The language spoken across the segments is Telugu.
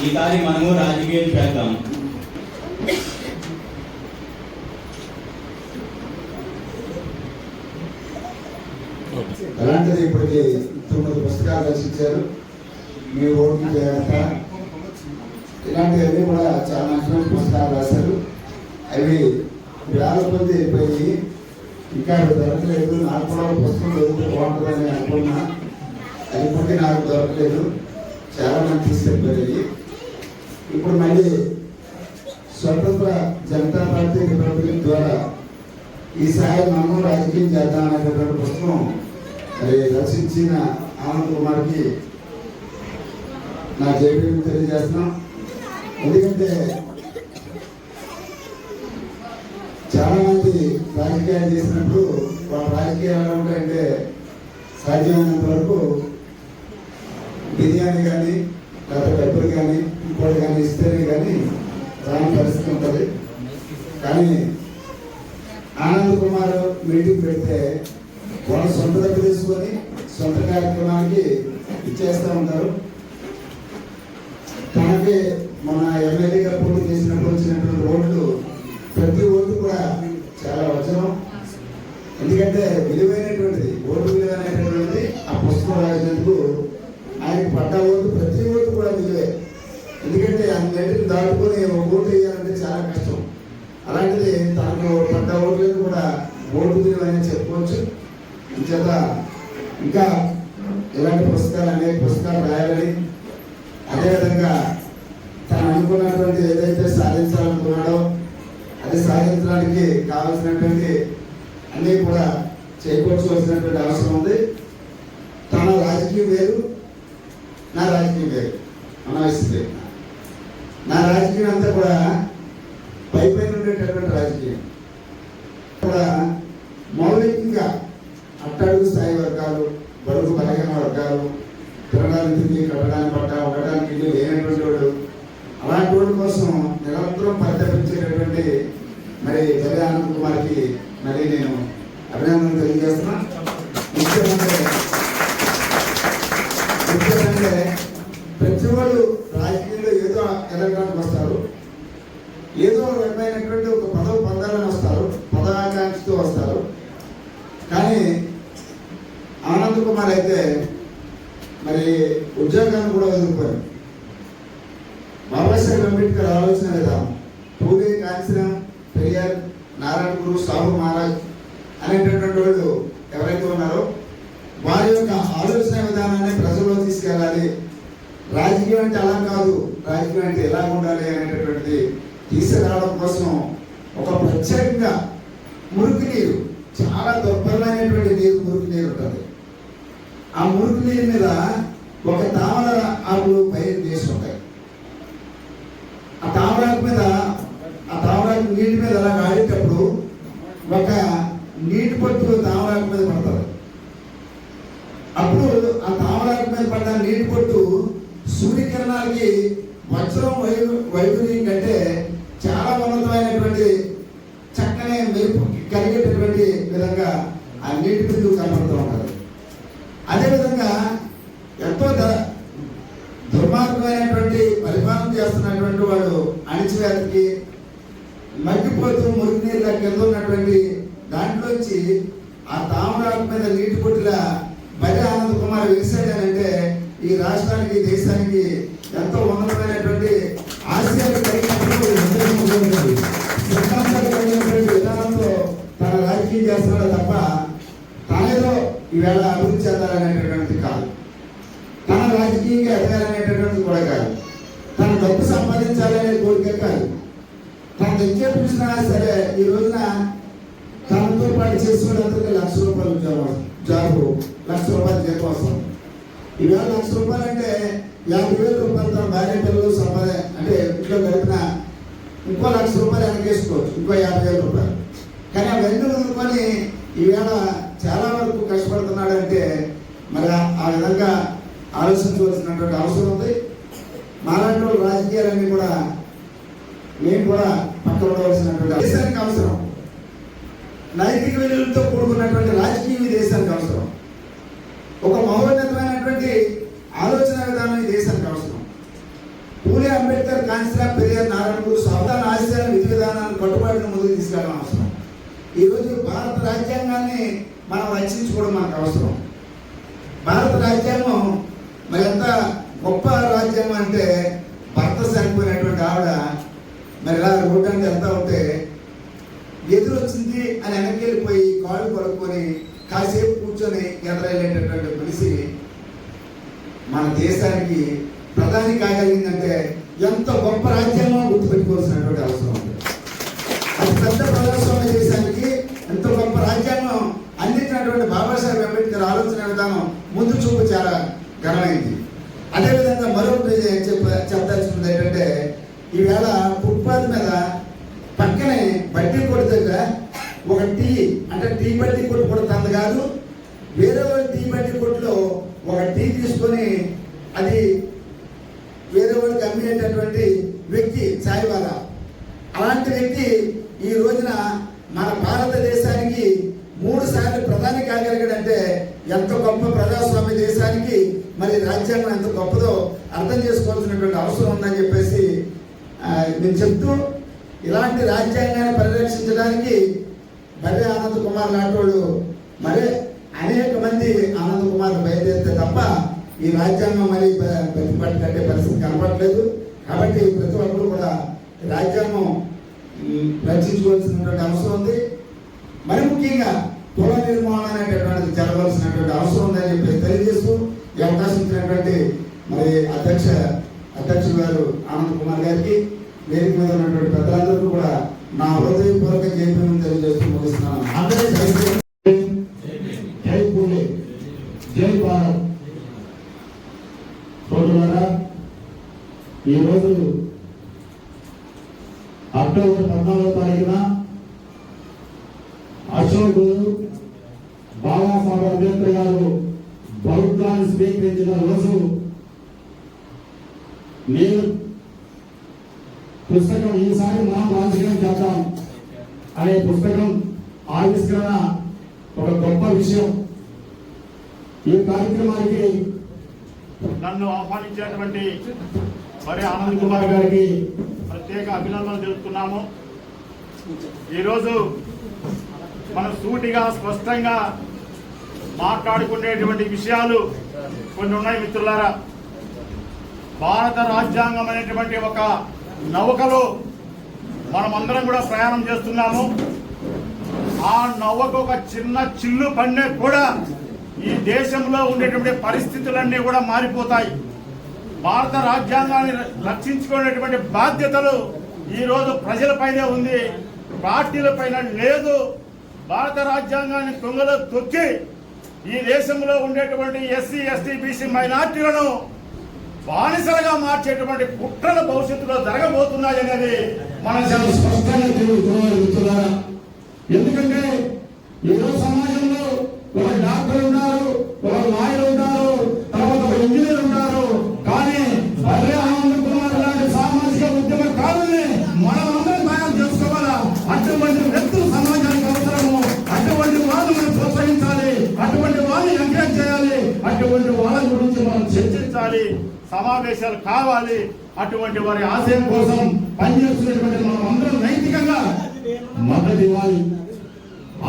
ఈసారి మనము రాజకీయం చేద్దాం అలాంటిది ఇప్పటికి తొమ్మిది పుస్తకాలు రచించారు మీ ఓటు జాగ్రత్త ఇలాంటివన్నీ కూడా చాలా మంచి మంచి పుస్తకాలు రాశారు అవి వేల కొద్ది అయిపోయి ఇంకా అవి దొరకలేదు నాకు పుస్తకం బాగుంటుందని అనుకున్నా అది ఇప్పటికీ నాకు దొరకలేదు. చాలా మంది తీసుకెళ్ళి ఇప్పుడు మళ్ళీ స్వతంత్ర జనతా పార్టీ రిపబ్లిక్ ద్వారా ఈసారి మనం రాజకీయం చేద్దాం అనేటటువంటి పుస్తకం మరి రచించిన ఆనంద్ కుమార్కి నా జైలు తెలియజేస్తున్నాం. ఎందుకంటే చాలా మంది రాజకీయాలు చేసినప్పుడు వాళ్ళ రాజకీయాలు ఎలా ఉంటాయంటే సాధ్యమైనంత వరకు బిర్యానీ కానీ లేదా డబ్బులు కానీ ఇంకోటి కానీ ఇస్తేనే కానీ రాని పరిస్థితి ఉంటుంది కానీ ఆనంద్ కుమార్ మీటింగ్ పెడితే వాళ్ళ సొంత డబ్బు తీసుకొని సొంత కార్యక్రమానికి ఇచ్చేస్తూ ఉంటారు తనకి మన ఎమ్మెల్యేగా పోటీ చేసినప్పుడు వచ్చినటువంటి ఓట్లు ప్రతి ఓటు కూడా చాలా వచనం ఎందుకంటే విలువైనటువంటిది ఓటు విలువ అనేటువంటిది ఆ పుస్తకం రాసినందుకు ఆయన పడ్డ ఓటు ప్రతి ఓటు కూడా విలువే. ఎందుకంటే అన్నింటిని దాటుకొని ఒక ఓటు వేయాలంటే చాలా కష్టం. అలాంటిది తనకు పడ్డ ఓట్లను కూడా ఓటు విలువ అని చెప్పుకోవచ్చు. అంచేత ఇంకా ఇలాంటి పుస్తకాలు అనేక పుస్తకాలు రాయాలని అదేవిధంగా తను అనుకున్నటువంటి ఏదైతే సాధించాలనుకున్నాడో అది సాధించడానికి కావాల్సినటువంటి అన్నీ కూడా చేకూర్చవలసినటువంటి అవసరం ఉంది. తన రాజకీయం వేరు నా రాజకీయం వేరు. అనవసరం నా రాజకీయం అంతా కూడా పై పైన ఉండేటటువంటి రాజకీయం. కూడా మౌలికంగా అట్టడుగు స్థాయి వర్గాలు బరువు బలహీన వర్గాలు తిరగడానికి తిండి కట్టడానికి పట్ట ఉండడానికి ఇల్లు లేనటువంటి వాడు అలాంటి వాడి కోసం నిరంతరం పరితపించేటటువంటి మరి జగన్ కుమార్కి మరి నేను అభినందనలు తెలియజేస్తున్నా ముఖ్యమంటే ముఖ్యమంటే ప్రతి వాళ్ళు రాజకీయంలో ఏదో ఎదగడానికి వస్తారు ఏదో రకమైనటువంటి ఒక పదవి పొందాలని వస్తారు పదవాకాంక్షతో వస్తారు కానీ ఆనంద్ కుమార్ అయితే మరి ఉద్యోగాన్ని కూడా వదులుకోరు బాబాసాహెబ్ అంబేద్కర్ ఆలోచన విధానం పూలే కాంచనం పెరియార్ నారాయణ గురు సాహు మహారాజ్ అనేటటువంటి వాళ్ళు ఎవరైతే ఉన్నారో వారి యొక్క ఆలోచన విధానాన్ని ప్రజల్లో తీసుకెళ్ళాలి రాజకీయం అంటే అలా కాదు రాజకీయం అంటే ఎలా ఉండాలి అనేటటువంటిది తీసుకురావడం కోసం ఒక ప్రత్యేకంగా మురికి నీరు చాలా దుర్భరమైనటువంటి నీరు మురికి నీరు ఉంటుంది. ఆ మురికి నీరు మీద ఒక తామర ఆకులు పైరు చేసి ఉంటాయి ఆ తామరాకు మీద ఆ తామరాకు నీటి మీద అలా ఆడేటప్పుడు ఒక నీటి పట్టు తామర వజ్రం వైరు వైద్యుని కంటే చాలా ఉన్నతమైనటువంటి చక్కని మెరుపు కలిగేటటువంటి విధంగా ఆ నీటి బిందువు కనపడుతూ ఉంటారు అదేవిధంగా ఎంతో ద- దుర్మార్గమైనటువంటి పరిపాలన చేస్తున్నటువంటి వాడు అణిచివేతకి మగ్గిపోతూ మురికి నీళ్ళ కింద ఉన్నటువంటి దాంట్లోంచి ఆ తామరాకు మీద నీటి పొట్టిల బలి ఆనంద్ కుమార్ వెలిసాడనంటే ఈ రాష్ట్రానికి ఈ దేశానికి ఎంతో ఉన్నతమైనటువంటి ఆశయాలు కలిగినటువంటి సిద్ధాంతాలు కలిగినటువంటి విధానంతో తన రాజకీయం చేస్తున్నాడు తప్ప తనేదో ఈవేళ అభివృద్ధి చెందాలనేటటువంటిది కాదు. తన రాజకీయంగా ఎదగాలనేటటువంటిది కూడా కాదు. తన డబ్బు సంపాదించాలనే కోరిక కాదు. తన దగ్గర చూసినా సరే ఈ రోజున తనతో పాటు చేసుకున్నందుకు లక్ష రూపాయలు ఉద్యోగం జాబు లక్ష రూపాయలు జీతం వస్తుంది. ఈవేళ లక్ష రూపాయలు అంటే యాభై వేల రూపాయలు తన భార్య పిల్లలు సంపాద అంటే ఇంట్లో గడిపిన ఇంకో లక్ష రూపాయలు వెనకేసుకోవచ్చు ఇంకో యాభై వేల రూపాయలు. కానీ అవన్నీ వదులుకొని ఈవేళ చాలా వరకు కష్టపడుతున్నాడంటే మరి ఆ విధంగా ఆలోచించవలసినటువంటి అవసరం ఉంది. మాలాంటి వాళ్ళు రాజకీయాలన్నీ కూడా మేము కూడా పక్క ఉండవలసినటువంటి దేశానికి అవసరం. నైతిక విలువలతో కూడుకున్నటువంటి రాజకీయం దేశానికి అవసరం. ఒక ఉన్నటువంటి ఆలోచన విధానం ఈ దేశానికి అవసరం. పూలే అంబేద్కర్ కాంచరా పెరియార్ నారాయణ గురు సావధాన ఆశయాలను విధి విధానాన్ని కట్టుబాటును ముందుకు తీసుకెళ్ళడం అవసరం. ఈరోజు భారత రాజ్యాంగాన్ని మనం రక్షించుకోవడం మనకు అవసరం. భారత రాజ్యాంగం మరి ఎంత గొప్ప రాజ్యాంగం అంటే భర్త చనిపోయినటువంటి ఆవిడ మరి ఇలా రోడ్డు అంటే వెళ్తా ఉంటే ఎదురు వచ్చింది అని వెనక్కి వెళ్ళిపోయి కాళ్ళు కొనుక్కొని కాసేపు కూర్చొని ఎదురెళ్ళేటటువంటి మనిషి మన దేశానికి ప్రధాని కాగలిగిందంటే ఎంత గొప్ప రాజ్యాంగం గుర్తుపెట్టుకోవాల్సినటువంటి అవసరం ఉంది. అది పెద్ద ప్రజాస్వామ్య దేశానికి ఎంత గొప్ప రాజ్యాంగం అందించినటువంటి బాబాసాహెబ్ అంబేద్కర్ ఆలోచన విధానం ముందు చూపు చాలా ఘనమైంది. అదేవిధంగా మరొకటి చెప్ప చెప్పదలుచుకుంది ఏంటంటే ఈవేళ ఫుట్పాత్ మీద పక్కనే బడ్డీ కొట్టు దగ్గర ఒక టీ అంటే టీ బడ్డీ కొట్టు కొడుతుంది కాదు వేరే టీ బడ్డీ కొట్టులో ఒక టీ తీసుకొని అది వేరే వాడికి అమ్మేటటువంటి వ్యక్తి సాయిబాబా. అలాంటి వ్యక్తి ఈ రోజున మన భారతదేశానికి మూడు సార్లు ప్రధాని కాగలిగాడంటే ఎంత గొప్ప ప్రజాస్వామ్య దేశానికి మరి రాజ్యాంగం ఎంత గొప్పదో అర్థం చేసుకోవాల్సినటువంటి అవసరం ఉందని చెప్పేసి నేను చెప్తూ ఇలాంటి రాజ్యాంగాన్ని పరిరక్షించడానికి బర్రె ఆనంద్ కుమార్ లాంటి వాళ్ళు మరి అనేక మంది ఆనంద్ కుమార్ బయలుదేరితే తప్ప ఈ రాజ్యాంగం మరి ప్రతిపట్టే పరిస్థితి కనపడలేదు. కాబట్టి ప్రతి ఒక్కరు కూడా రాజ్యాంగం రక్షించుకోవాల్సినటువంటి అవసరం ఉంది. మరి ముఖ్యంగా కుల నిర్మాణం అనేటటువంటిది జరగవలసినటువంటి అవసరం ఉందని చెప్పి తెలియజేస్తూ ఈ అవకాశం ఇచ్చినటువంటి మరి అధ్యక్ష అధ్యక్షుడు గారు ఆనంద్ కుమార్ గారికి వేదిక మీద ఉన్నటువంటి పెద్దలందరూ కూడా నా హృదయపూర్వక జైపీఎం తెలియజేస్తూ ముగిస్తున్నాను. అందరూ జై భారత్. సోదరులారా ఈరోజు అక్టోబర్ పద్నాలుగో తారీఖున అశోక్ బాబాసాహెబ్ అంబేద్కర్ గారు బౌద్ధాన్ని స్వీకరించిన రోజు నేను పుస్తకం ఈసారి మనం రాజకీయం చేద్దాం. అనే పుస్తకం ఆవిష్కరణ ఒక గొప్ప విషయం. ఈ కార్యక్రమానికి నన్ను ఆహ్వానించినటువంటి మరి ఆనంద్ కుమార్ గారికి ప్రత్యేక అభినందనలు తెలుపుతున్నాము. ఈరోజు మనం సూటిగా స్పష్టంగా మాట్లాడుకునేటువంటి విషయాలు కొన్ని ఉన్నాయి మిత్రులారా. భారత రాజ్యాంగం అనేటువంటి ఒక నౌకలో మనమందరం కూడా ప్రయాణం చేస్తున్నాము. ఆ నవ్వకు ఒక చిన్న చిల్లు పన్నే కూడా ఈ దేశంలో ఉండేటువంటి పరిస్థితులన్నీ కూడా మారిపోతాయి. భారత రాజ్యాంగాన్ని రక్షించుకునేటువంటి బాధ్యతలు ఈరోజు ప్రజలపైనే ఉంది. పార్టీల పైన లేదు. భారత రాజ్యాంగాన్ని తొంగలో తొక్కి ఈ దేశంలో ఉండేటువంటి ఎస్సీ ఎస్టీ బీసీ మైనార్టీలను బానిసలుగా మార్చేటువంటి కుట్రల భవిష్యత్తులో జరగబోతున్నాయి అనేది మనం చాలా స్పష్టంగా తెలుగుతున్నారా ఎందుకంటే ఈరోజు సమాజంలో ఒక డాక్టర్ ఉన్నారు ఒక లాయర్ ఉంటారు తర్వాత ఒక ఇంజనీర్ ఉంటారు కానీ బర్రె ఆనంద్ కుమార్ లాంటి సామాజిక ఉద్యమకారుల్ని మనం అందరం తయారు చేసుకోవాలా? అటువంటి వ్యక్తులు సమాజానికి అవసరము. అటువంటి వాళ్ళు ప్రోత్సహించాలి. అటువంటి వాళ్ళని ఎంకరేజ్ చేయాలి. అటువంటి వాళ్ళ గురించి మనం చర్చించాలి. సమావేశాలు కావాలి. అటువంటి వారి ఆశయం కోసం పనిచేస్తున్నటువంటి మనం అందరం నైతికంగా మద్దతు ఇవ్వాలి.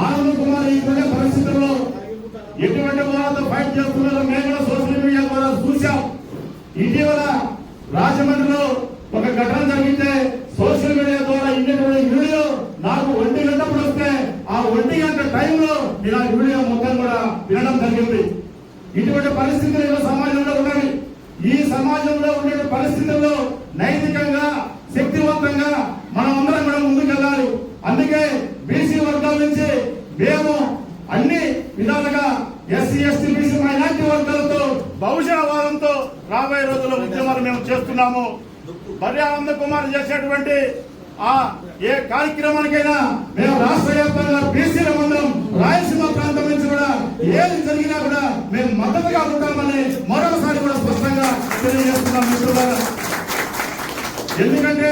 ఆనంద్ కుమార్ ఇప్పుడే పరిస్థితుల్లో ఎటువంటి వాళ్ళతో ఫైట్ చేస్తున్నారో మేము కూడా సోషల్ మీడియా ద్వారా చూసాం ఇటీవల రాజమండ్రిలో ఒక ఘటన జరిగితే సోషల్ మీడియా ద్వారా ఇన్నటువంటి వీడియో నాకు ఒంటి గంటప్పుడు వస్తే ఆ ఒంటి గంట టైంలో ఇలాంటి వీడియో మొత్తం కూడా వినడం జరిగింది. ఇటువంటి పరిస్థితులు ఈరోజు సమాజంలో ఉన్నవి ఈ సమాజంలో ఉండే పరిస్థితుల్లో నైతికంగా శక్తివంతంగా మనం అందరం కూడా ముందుకెళ్ళాలి. అందుకే బీసీ వర్గాల నుంచి మేము అన్ని విధాలుగా ఎస్సీ ఎస్టీ బీసీ మైనార్టీ వర్గాలతో బహుజనవాదంతో రాబోయే రోజుల్లో ఉద్యమాలు మేము చేస్తున్నాము. పర్యానంద కుమార్ చేసేటువంటి ఆ ఏ కార్యక్రమానికైనా మేము రాష్ట్ర వ్యాప్తంగా బీసీల మందరం రాయలసీమ ప్రాంతం నుంచి కూడా ఏది జరిగినా కూడా మేము మద్దతుగా ఉంటామని మరొకసారి కూడా స్పష్టంగా తెలియజేస్తున్నాం మిత్రులారా. ఎందుకంటే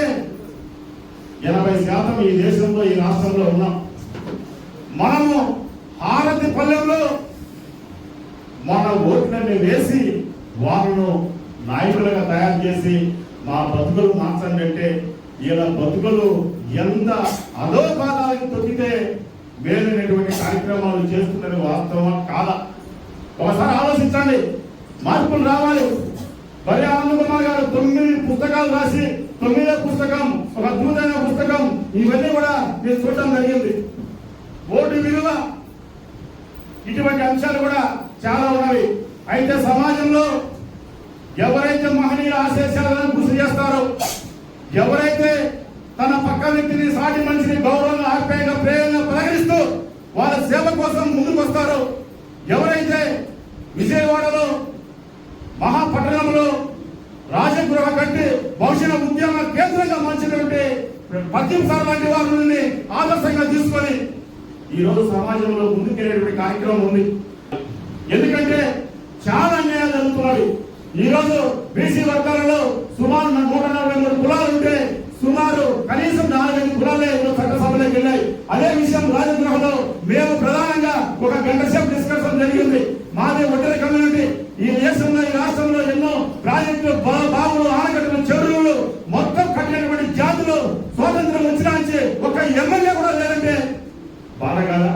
ఎనభై శాతం ఈ దేశంలో ఈ రాష్ట్రంలో ఉన్నాం. మనము హారతి పల్లెంలో మన ఓట్లని వేసి వాళ్ళను నాయకులుగా తయారు చేసి మా బతుకులు మార్చండి అంటే ఇలా బతుకులు ఎంత అధోపాదాలకు తొక్కితే మేలైనటువంటి కార్యక్రమాలు చేస్తుందని వాస్తవం కాదా? ఒకసారి ఆలోచించండి. మార్పులు రావాలి. మరి ఆనందకుమార్ గారు తొమ్మిది పుస్తకాలు రాసి తొమ్మిదో పుస్తకం ఒక అద్భుతమైన పుస్తకం ఇవన్నీ కూడా నేను చూడటం జరిగింది. ఓటు విలువ అంశాలు కూడా చాలా ఉన్నవి అయితే సమాజంలో ఎవరైతే మహనీయుల ఆశేషాలను కృషి చేస్తారో ఎవరైతే తన పక్క వ్యక్తిని సాటి మనిషిని గౌరవంగా ఆప్యాయంగా ప్రేమగా ప్రకటిస్తూ వాళ్ళ సేవ కోసం ముందుకు వస్తారో ఎవరైతే విజయవాడలో మహాపట్టణంలో రాజగృహ కట్టి భవిష్యత్ ఉద్యమ కేంద్రంగా మార్చినటువంటి పద్యం సార్ లాంటి వారిని ఆదర్శంగా తీసుకొని ఈ రోజు సమాజంలో ముందుకెళ్ళేటువంటి కార్యక్రమం ఉంది. ఎందుకంటే చాలా అన్యాయాలు జరుగుతున్నాయి. ఈ రోజు బీసీ వర్గాలలో సుమారు నూట నలభై మూడు కులాలు ఉంటే సుమారు కనీసం నాలుగైదు కులాలే చట్టసభలోకి వెళ్ళాయి. అదే విషయం రాజగృహంలో మేము ప్రధానంగా ఒక గంట సేపు డిస్కషన్ జరిగింది మాది ఒంటరి కమ్యూనిటీ ఈ దేశంలో ఈ రాష్ట్రంలో ఎన్నో ప్రాజెక్టులు బా- బావులు ఆనకట్టలు చెరువులు మొత్తం కట్టినటువంటి జాతులు స్వాతంత్రం వచ్చినా నుంచి ఒక ఎమ్మెల్యే కూడా లేదంటే బాధ కదా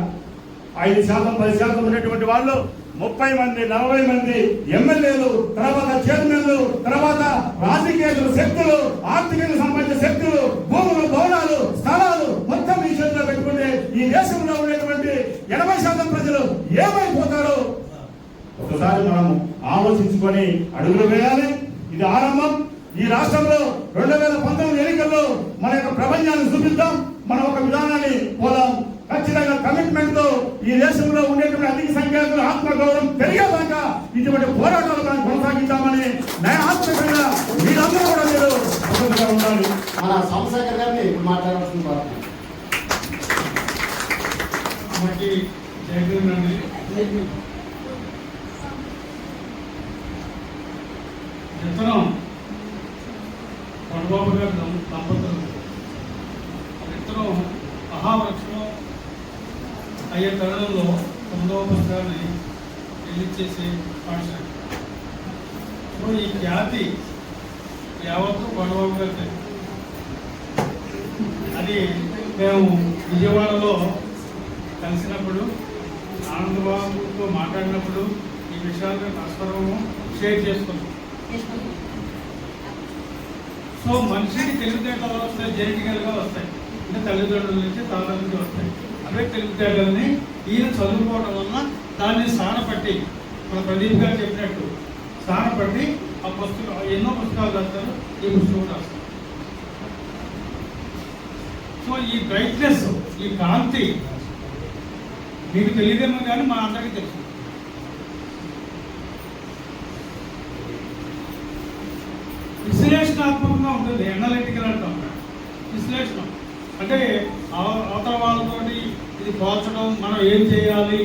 ఐదు శాతం పది శాతం ఉన్నటువంటి వాళ్ళు ముప్పై మంది నలభై మంది ఎమ్మెల్యేలు తర్వాత చైర్మన్లు తర్వాత రాజకీయ శక్తులు ఆర్థికంగా సంబంధించిన శక్తులు భూములు భవనాలు స్థలాలు మొత్తం ఈ చేతిలో పెట్టుకుంటే ఈ దేశంలో ఉండేటువంటి ఎనభై శాతం ప్రజలు ఏమైపోతారు ఒకసారి మనం ఆలోచించుకొని అడుగులు వేయాలి ఇది ఆరంభం ఈ రాష్ట్రంలో రెండు వేల పంతొమ్మిది ఎన్నికల్లో మన యొక్క ప్రపంచాన్ని చూపిద్దాం మన ఒక విధానాన్ని పోదాం ఖచ్చితంగా కమిట్మెంట్తో ఈ దేశంలో ఉండేటువంటి అధిక సంఖ్యాకుల ఆత్మగౌరవం పెరిగేదాకా ఇటువంటి పోరాటాలు మనం కొనసాగిద్దామని న్యాయాత్మకంగా మీరందరూ కూడా మీరు పద్ధతిగా ఉండాలి. మన సోమశేఖర్ గారిని కోరుతున్నాను. మనకి విత్తనం కొండబాబు గారి దంప- దంపతులు. విత్తనం మహావృక్షం అయ్యే తరుణంలో తొమ్మిదవ పుస్తకాన్ని రిలీజ్ చేసి పాఠశాల సో ఈ ఖ్యాతి బాగుంటుంది. అది మేము విజయవాడలో కలిసినప్పుడు ఆనందబాబుతో మాట్లాడినప్పుడు ఈ విషయాలు పరస్పరము షేర్ చేసుకున్నాం. సో మనిషికి తెలివితేటలు వస్తాయి జెనెటికల్గా వస్తాయి. అంటే తల్లిదండ్రుల నుంచి తాతల నుంచి వస్తాయి. అవే తెలివితేటలని ఈయన చదువుకోవడం వల్ల దాన్ని సానపట్టి మన ప్రదీప్ గారు చెప్పినట్టు సానపట్టి ఆ పుస్తకం ఎన్నో పుస్తకాలు రాస్తారు ఈ పుస్తకం రాస్తారు. సో ఈ బ్రైట్నెస్ ఈ కాంతి మీకు తెలియదేమో కానీ మా అందరికీ తెలుసు. విశ్లేషణాత్మకంగా ఉంటుంది ఎనలిటికల్ అంటాం విశ్లేషణ. అంటే అవతల వాళ్ళతోటి ఇది పోల్చడం మనం ఏం చేయాలి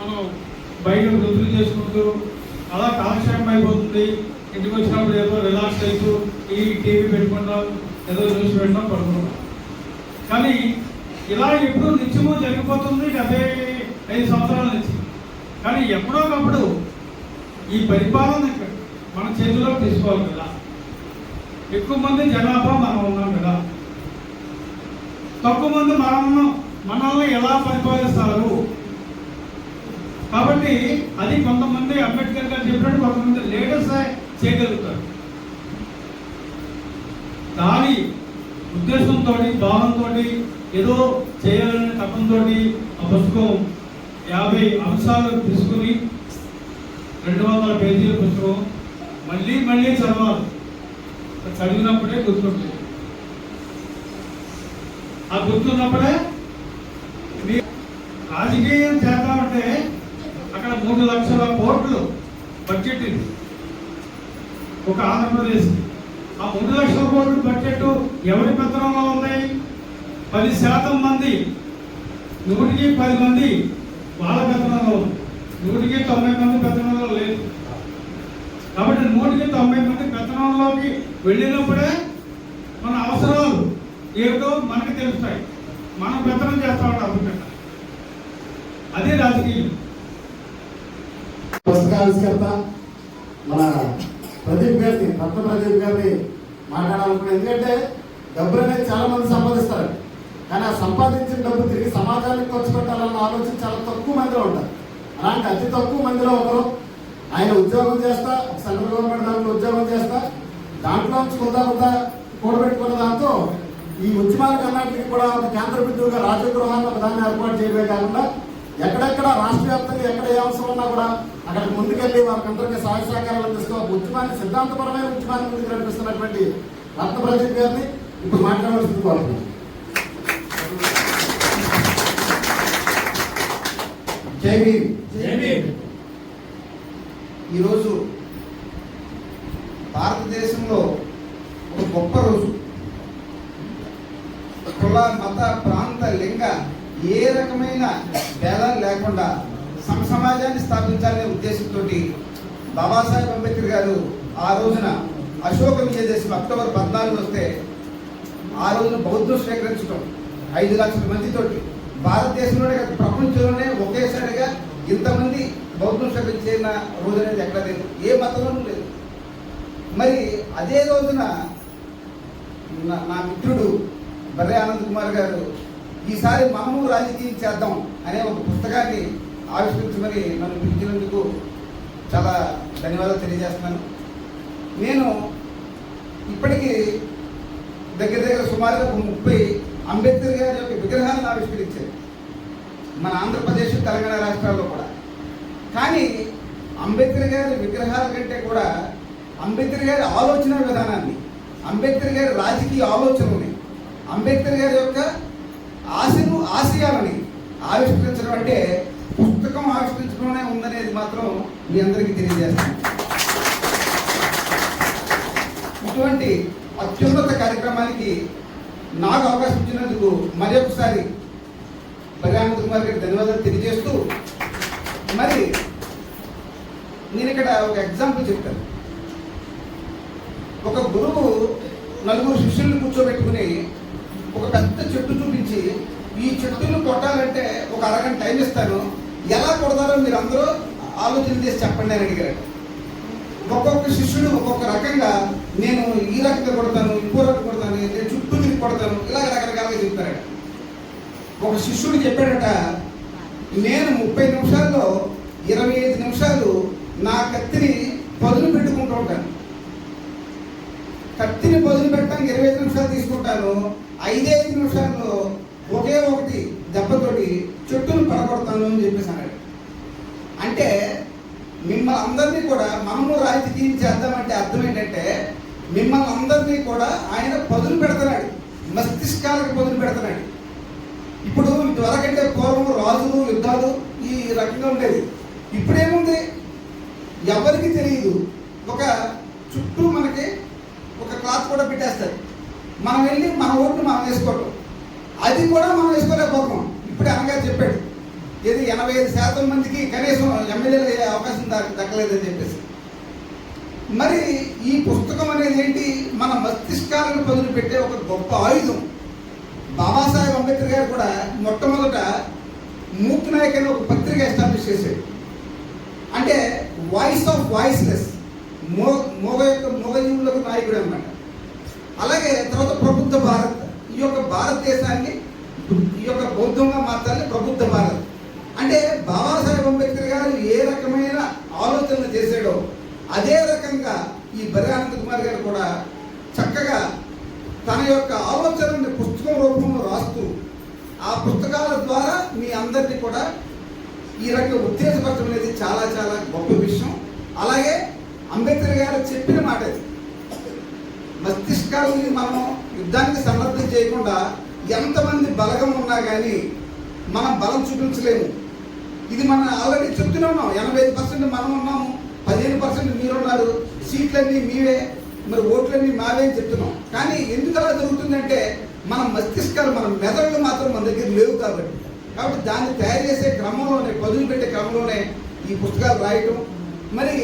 మనం బయట వృద్ధులు చేసుకుంటూ అలా కాలక్షేపం అయిపోతుంది. ఇంటికి వచ్చినప్పుడు ఏదో రిలాక్స్ అవుతూ ఈ టీవీ పెట్టుకుంటాం ఏదో న్యూస్ పెట్టడం పడుకుంటాం. కానీ ఇలా ఎప్పుడు నిత్యము జరిగిపోతుంది డెబ్బై ఐదు సంవత్సరాల నుంచి. కానీ ఎప్పుడో ఒకప్పుడు ఈ పరిపాలన మన చేతిలో తీసుకోవాలి కదా. ఎక్కువ మంది జనాభా మనం ఉన్నాం కదా. తక్కువ మంది మనం మనల్ని ఎలా పరిపాలిస్తారు? కాబట్టి అది కొంతమంది అంబేద్కర్ గారు చెప్పినట్టు కొంతమంది లీడర్స్ చేయగలుగుతారు. దాని ఉద్దేశంతో భావంతో ఏదో చేయాలనే తపంతో ఆ పుస్తకం యాభై అంశాలు తీసుకుని రెండు వందల పేజీల పుస్తకం మళ్ళీ మళ్ళీ చదవాలి. చదివినప్పుడే గుర్తుంటుంది. ఆ గుర్తున్నప్పుడే మీ రాజకీయం చేద్దామంటే అక్కడ మూడు లక్షల కోట్లు బడ్జెట్ ఇది. ఒక ఆంధ్రప్రదేశ్ ఆ మూడు లక్షల కోట్లు బడ్జెట్ ఎవరి పత్రంలో ఉన్నాయి? పది శాతం మంది నూటికి పది మంది వాళ్ళ పత్రంలో నూటికి తొంభై మంది పెత్తనంలో లేదు. కాబట్టి నూటికి తొంభై మంది పెత్తనంలోకి వెళ్ళినప్పుడే మన అవసరాలు ఏమిటో మనకి తెలుస్తాయి. మనం పెత్తనం చేస్తా ఉంటాం అదే రాజకీయం. పుస్తకావిష్కర్త మన ప్రదీప్ గారిని రత్న ప్రదీప్ గారిని మాట్లాడాలనుకున్నాను. ఎందుకంటే డబ్బులు అనేది చాలా మంది సంపాదిస్తారు. కానీ ఆ సంపాదించిన డబ్బు తిరిగి సమాజానికి ఖర్చు పెట్టాలన్న ఆలోచన చాలా తక్కువ మందిలో ఉంటారు. అలాంటి అతి తక్కువ మందిలో ఒకరు. ఆయన ఉద్యోగం చేస్తా సెంట్రల్ గవర్నమెంట్ దాంట్లో ఉద్యోగం చేస్తా దాంట్లో నుంచి కొంత కొంత కూడబెట్టుకున్న దాంతో ఈ ఉద్యమాల కర్ణాటకకి కూడా ఒక కేంద్ర బిందువుగా రాజగృహాన్ని ఒక దాన్ని ఏర్పాటు చేయడమే కాకుండా ఎక్కడెక్కడ రాష్ట్ర వ్యాప్తంగా ఎక్కడ ఏ అవసరం ఉన్నా కూడా అక్కడికి ముందుకెళ్ళి వారికందరికీ సహాయ సహకారాలు అందిస్తూ ఉద్యమాన్ని సిద్ధాంతపరమైన ఉద్యమాన్ని ముందుకు నడిపిస్తున్నటువంటి రత్న ప్రదీప్ గారిని ఇప్పుడు మాట్లాడవలసింది కోరుతున్నాను ఈరోజు భారతదేశంలో ఒక గొప్ప రోజు. కుల మత ప్రాంత లింగ ఏ రకమైన భేదాలు లేకుండా సమ సమాజాన్ని స్థాపించాలనే ఉద్దేశంతో బాబాసాహెబ్ అంబేద్కర్ గారు ఆ రోజున అశోక విజయదశమి అక్టోబర్ పద్నాలుగు వస్తే ఆ రోజున బౌద్ధం స్వీకరించడం ఐదు లక్షల మందితోటి భారతదేశంలోనే కాదు ప్రపంచంలోనే ఒకేసారిగా ఇంతమంది బౌద్ధం స్వీకరించిన రోజు అనేది ఎక్కడ లేదు. ఏ మతంలోనూ లేదు. మరి అదే రోజున నా- నా మిత్రుడు బర్రె ఆనంద్ కుమార్ గారు ఈసారి మనము రాజకీయం చేద్దాం అనే ఒక పుస్తకాన్ని ఆవిష్కరించమని నన్ను పిలిచినందుకు చాలా ధన్యవాదాలు తెలియజేస్తున్నాను. నేను ఇప్పటికీ దగ్గర దగ్గర సుమారుగా ఒక ముప్పై అంబేద్కర్ గారి యొక్క విగ్రహాలను ఆవిష్కరించారు మన ఆంధ్రప్రదేశ్ తెలంగాణ రాష్ట్రాల్లో కూడా. కానీ అంబేద్కర్ గారి విగ్రహాల కంటే కూడా అంబేద్కర్ గారి ఆలోచన విధానాన్ని అంబేద్కర్ గారి రాజకీయ ఆలోచనని అంబేద్కర్ గారి యొక్క ఆశయాలని ఆవిష్కరించడం అంటే పుస్తకం ఆవిష్కరించడమే ఉందనేది మాత్రం మీ అందరికీ తెలియజేస్తాను. ఇటువంటి అత్యున్నత కార్యక్రమానికి నాకు అవకాశం ఇచ్చినందుకు మరి ఒకసారి బలరామత్ కుమార్ గారికి ధన్యవాదాలు తెలియజేస్తూ మరి నేను ఇక్కడ ఒక ఎగ్జాంపుల్ చెప్తాను. ఒక గురువు నలుగురు శిష్యుల్ని కూర్చోబెట్టుకుని ఒక పెద్ద చెట్టు చూపించి ఈ చెట్టును కొట్టాలంటే ఒక అరగంట టైం ఇస్తాను. ఎలా కొడతారో మీరు అందరూ ఆలోచన చేసి చెప్పండి అని అడిగారు. ఒక్కొక్క శిష్యుడు ఒక్కొక్క రకంగా నేను ఈ రకంగా కొడతాను ఇంకో రకంగా కొడతాను నేను చుట్టూ తిరిగి కొడతాను ఇలా రకరకాలుగా చెప్తారట. ఒక శిష్యుడు చెప్పాడట నేను ముప్పై నిమిషాల్లో ఇరవై ఐదు నిమిషాలు నా కత్తిని పదులు పెట్టుకుంటూ ఉంటాను. కత్తిని పదులు పెట్టడానికి ఇరవై ఐదు నిమిషాలు తీసుకుంటాను. ఐదైదు ఐదు నిమిషాల్లో ఒకే ఒకటి దెబ్బతోటి చెట్టును పడగొడతాను అని చెప్పేసి అన్నాడు. అంటే మిమ్మల్ని అందరినీ కూడా మనము రాజకీయం చేద్దామంటే అర్థం ఏంటంటే మిమ్మల్ని అందరినీ కూడా ఆయన పదులు పెడుతున్నాడు. మస్తిష్కాలకు పదులు పెడుతున్నాడు. ఇప్పుడు ఇటువరకంటే పూర్వం రాజులు యుద్ధాలు ఈ రకంగా ఉండేది ఇప్పుడేముంది? ఎవరికి తెలియదు. ఒక చుట్టూ మనకి ఒక క్లాత్ కూడా పెట్టేస్తారు. మనం వెళ్ళి మన ఓట్లు మనం వేసుకోవటం. అది కూడా మనం వేసుకోలేకపోతున్నాం. ఇప్పుడు అనగా చెప్పాడు. ఇది ఎనభై ఐదు శాతం మందికి కనీసం ఎమ్మెల్యేలు అయ్యే అవకాశం దక్కలేదని చెప్పేసి. మరి ఈ పుస్తకం అనేది ఏంటి? మన మస్తిష్కాలను పదులు పెట్టే ఒక గొప్ప ఆయుధం. బాబాసాహెబ్ అంబేద్కర్ గారు కూడా మొట్టమొదట మూక్ నాయక్ అనే ఒక పత్రిక ఎస్టాబ్లిష్ చేశాడు. అంటే వాయిస్ ఆఫ్ వాయిస్లెస్ మో మోగ యొక్క మోగజీవులకు నాయకుడు అనమాట అలాగే తర్వాత ప్రబుద్ధ భారత్ ఈ యొక్క భారతదేశాన్ని ఈ యొక్క బౌద్ధంగా మార్చాలి ప్రబుద్ధ భారత్. అంటే బాబాసాహెబ్ అంబేద్కర్ గారు ఏ రకమైన ఆలోచనలు చేశాడో అదే రకంగా ఈ బర్యానంద కుమార్ గారు కూడా చక్కగా తన యొక్క ఆలోచనని పుస్తకం రూపంలో రాస్తూ ఆ పుస్తకాల ద్వారా మీ అందరినీ కూడా ఈ రకంగా ఉత్తేజపరచడం అనేది చాలా చాలా గొప్ప విషయం. అలాగే అంబేద్కర్ గారు చెప్పిన మాట ఇది మస్తిష్కాలని మనం యుద్ధానికి సమర్థం చేయకుండా ఎంతమంది బలగం ఉన్నా కానీ మనం బలం చూపించలేము. ఇది మనం ఆల్రెడీ చెప్తూనే ఉన్నాం. ఎనభై ఐదు పర్సెంట్ మనం ఉన్నాము పదిహేను పర్సెంట్ మీరున్నారు సీట్లన్నీ మీవే మరి ఓట్లన్నీ మావే అని చెప్తున్నాం. కానీ ఎందుకు అలా జరుగుతుందంటే మన మస్తిష్కాలు మన మెదళ్ళు మాత్రం మన దగ్గర లేవు కాబట్టి. కాబట్టి దాన్ని తయారు చేసే క్రమంలోనే పదులు పెట్టే క్రమంలోనే ఈ పుస్తకాలు రాయటం మరి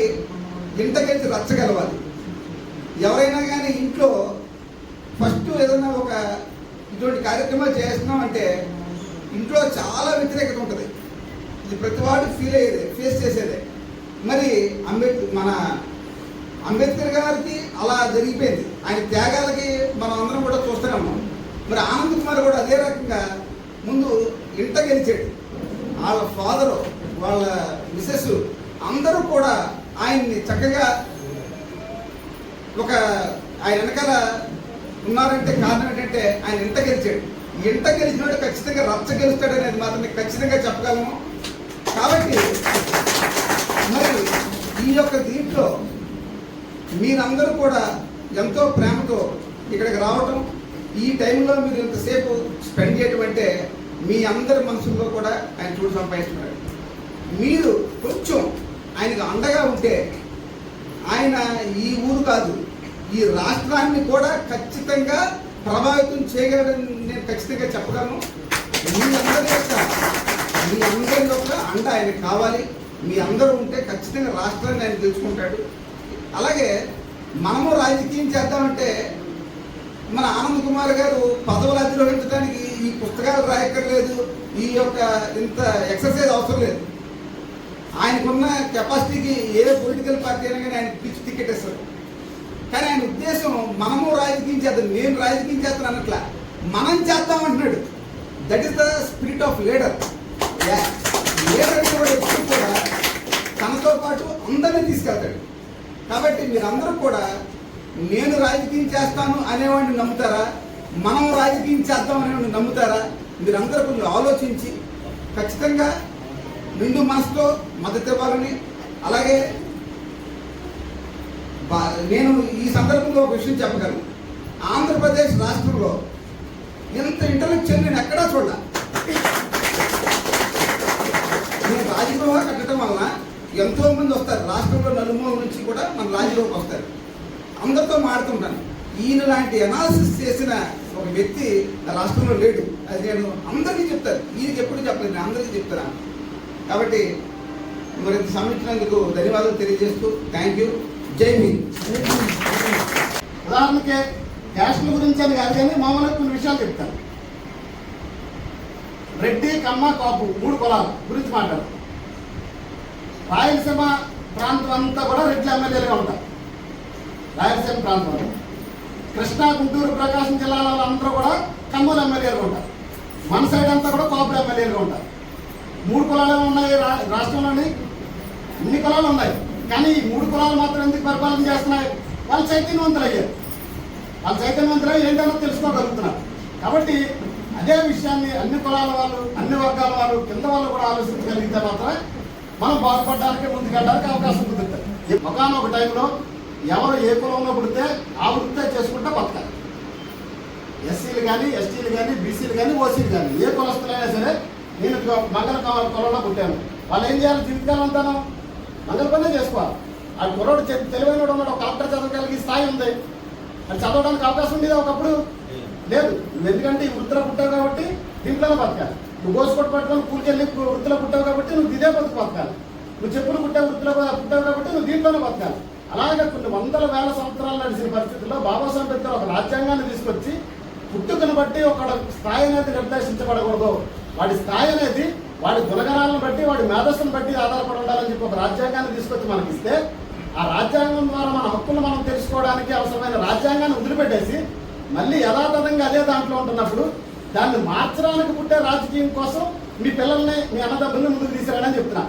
ఇంతకెళ్ళి రచ్చగలవాలి ఎవరైనా కానీ ఇంట్లో ఫస్ట్ ఏదైనా ఒక ఇటువంటి కార్యక్రమాలు చేస్తున్నాం అంటే ఇంట్లో చాలా వ్యతిరేకత ఉంటుంది. ఇది ప్రతి వాడు ఫీల్ అయ్యేదే ఫేస్ చేసేదే. మరి అంబేద్కర్ మన అంబేద్కర్ గారికి అలా జరిగిపోయింది. ఆయన త్యాగాలకి మనం అందరం కూడా చూస్తూనే ఉన్నాం. మరి ఆనంద్ కుమార్ కూడా అదే రకంగా ముందు ఇంట గెలిచాడు. వాళ్ళ ఫాదరు వాళ్ళ మిసెస్ అందరూ కూడా ఆయన్ని చక్కగా ఒక ఆయన వెనకాల ఉన్నారంటే కారణం ఏంటంటే ఆయన ఇంట గెలిచాడు? ఇంట గెలిచినోడు ఖచ్చితంగా రచ్చ గెలుస్తాడు అనేది మాత్రం మీకు ఖచ్చితంగా చెప్పగలను. కాబట్టి మరి ఈ యొక్క దీంట్లో మీరందరూ కూడా ఎంతో ప్రేమతో ఇక్కడికి రావటం ఈ టైంలో మీరు ఇంతసేపు స్పెండ్ చేయటం అంటే మీ అందరి మనసుల్లో కూడా ఆయన చూడు సంపాదిస్తున్నాడు మీరు కొంచెం ఆయనకు అండగా ఉంటే ఆయన ఈ ఊరు కాదు ఈ రాష్ట్రాన్ని కూడా ఖచ్చితంగా ప్రభావితం చేయగలని నేను ఖచ్చితంగా చెప్పగలను. మీ అందరి యొక్క మీ అందరి యొక్క అండ ఆయనకు కావాలి. మీ అందరూ ఉంటే ఖచ్చితంగా రాష్ట్రాన్ని ఆయన తెలుసుకుంటాడు అలాగే మనము రాజకీయం చేద్దామంటే మన ఆనంద్ కుమార్ గారు పదవులు అధిరోహించడానికి ఈ పుస్తకాలు రాయక్కర్లేదు. ఈ యొక్క ఇంత ఎక్సర్సైజ్ అవసరం లేదు. ఆయనకున్న కెపాసిటీకి ఏ పొలిటికల్ పార్టీ అయినా కానీ ఆయన పిచ్చి టికెట్ ఇస్తారు. కానీ ఆయన ఉద్దేశం మనము రాజకీయం చేద్దాం నేను రాజకీయం చేస్తాను అన్నట్ల మనం చేద్దాం అంటున్నాడు. That is the spirit of leader leader కూడా ఎప్పుడు కూడా తనతో పాటు అందరినీ తీసుకెళ్తాడు. కాబట్టి మీరందరూ కూడా నేను రాజకీయం చేస్తాను అనేవాడిని నమ్ముతారా? మనం రాజకీయం చేద్దాం అనేవాడిని నమ్ముతారా? మీరందరూ కొంచెం ఆలోచించి ఖచ్చితంగా నిండు మనసుతో మద్దతు ఇవ్వాలని అలాగే నేను ఈ సందర్భంలో ఒక విషయం చెప్పగలను. ఆంధ్రప్రదేశ్ రాష్ట్రంలో ఇంత ఇంటలెక్చువల్ నేను ఎక్కడా చూడాల. నేను రాజగృహ కట్టడం వలన ఎంతోమంది వస్తారు. రాష్ట్రంలో నలుమూల నుంచి కూడా మన రాజగృహకు వస్తారు. అందరితో మాడుతుంటాను ఈయన లాంటి అనాలిసిస్ చేసిన ఒక వ్యక్తి నా రాష్ట్రంలో లేడు. అది నేను అందరికీ చెప్తాను. ఈయనకి ఎప్పుడు చెప్పలేదు అందరికీ చెప్తాను కాబట్టి మరి ఇంత ధన్యవాదాలు తెలియజేస్తూ థ్యాంక్ యూ. జై హింద్. ఉదాహరణకి క్యాస్ట్ల గురించి అని కాదు కానీ మామూలుగా కొన్ని విషయాలు చెప్తాను. రెడ్డి కమ్మ కాపు మూడు కులాల గురించి మాట్లాడు రాయలసీమ ప్రాంతం అంతా కూడా రెడ్ల ఎమ్మెల్యేలుగా ఉంటారు. రాయలసీమ ప్రాంతంలో. కృష్ణా గుంటూరు ప్రకాశం జిల్లాలో అందరూ కూడా కమ్మల ఎమ్మెల్యేలుగా ఉంటారు. మన సైడ్ అంతా కూడా కాపులు ఎమ్మెల్యేలుగా ఉంటారు. మూడు కులాలు ఉన్నాయి రా- రాష్ట్రంలోని. అన్ని కులాలు ఉన్నాయి? కానీ ఈ మూడు కులాలు మాత్రం ఎందుకు పరిపాలన చేస్తున్నాయి? వాళ్ళు చైతన్యవంతులు అయ్యారు వాళ్ళు చైతన్యవంతులై ఏంటన్నా తెలుసుకోగలుగుతున్నారు. కాబట్టి అదే విషయాన్ని అన్ని కులాల వాళ్ళు అన్ని వర్గాల వాళ్ళు కింద వాళ్ళు కూడా ఆలోచించగలిగితే మాత్రమే మనం బాగుపడడానికి ముందుకెళ్ళడానికి అవకాశం కుదురుతుంది. ఒకనొక టైంలో ఎవరు ఏ కులంలో పుడితే ఆ వృత్తే చేసుకుంటే బతకాలి. ఎస్సీలు కానీ ఎస్టీలు కానీ బీసీలు కానీ ఓసీలు కానీ ఏ కులస్తులైనా సరే నేను మంగళ క- కులంలో పుట్టాను. వాళ్ళు ఏం చేయాలి? జీవితకాలం అంతాను? మంగళ పనే చేసుకోవాలి. ఆ కుర్రోడు తెలివైన ఉన్నాడు ఒక కలెక్టర్ చదవగలిగే స్థాయి ఉంది. అది చదవడానికి అవకాశం ఉండేది ఒకప్పుడు? లేదు. ఎందుకంటే ఈ వృత్తిలో పుట్టావు కాబట్టి దీంట్లోనే బతకాలి. నువ్వు గోసుకొట్టు పట్టుకొని కూలికెళ్ళి వృత్తిలో పుట్టావు కాబట్టి నువ్వు ఇదే బతుకు బతకాలి. నువ్వు చెప్పులు పుట్టావు వృత్తిలో పుట్టావు కాబట్టి నువ్వు దీంట్లోనే బతకాలి. అలాగే కొన్ని వందల వేల సంవత్సరాలు నడిచిన పరిస్థితుల్లో బాబాసాహెబ్ అంబేద్కర్ ఒక రాజ్యాంగాన్ని తీసుకొచ్చి పుట్టుకను బట్టి ఒక స్థాయి అనేది నిర్దేశించబడకూడదు. వాడి స్థాయి అనేది వాడి గుణగణాలను బట్టి వాడి మేధస్సును బట్టి ఆధారపడి ఉండాలని చెప్పి ఒక రాజ్యాంగాన్ని తీసుకొచ్చి మనకిస్తే ఆ రాజ్యాంగం ద్వారా మన హక్కులు మనం తెలుసుకోవడానికి అవసరమైన రాజ్యాంగాన్ని వదిలిపెట్టేసి మళ్ళీ యథాతథంగా అదే దాంట్లో ఉంటున్నప్పుడు దాన్ని మార్చడానికి పుట్టే రాజకీయం కోసం మీ పిల్లల్ని మీ అన్నదమ్ముల్ని ముందుకు తీసుకురాడని చెప్తున్నా.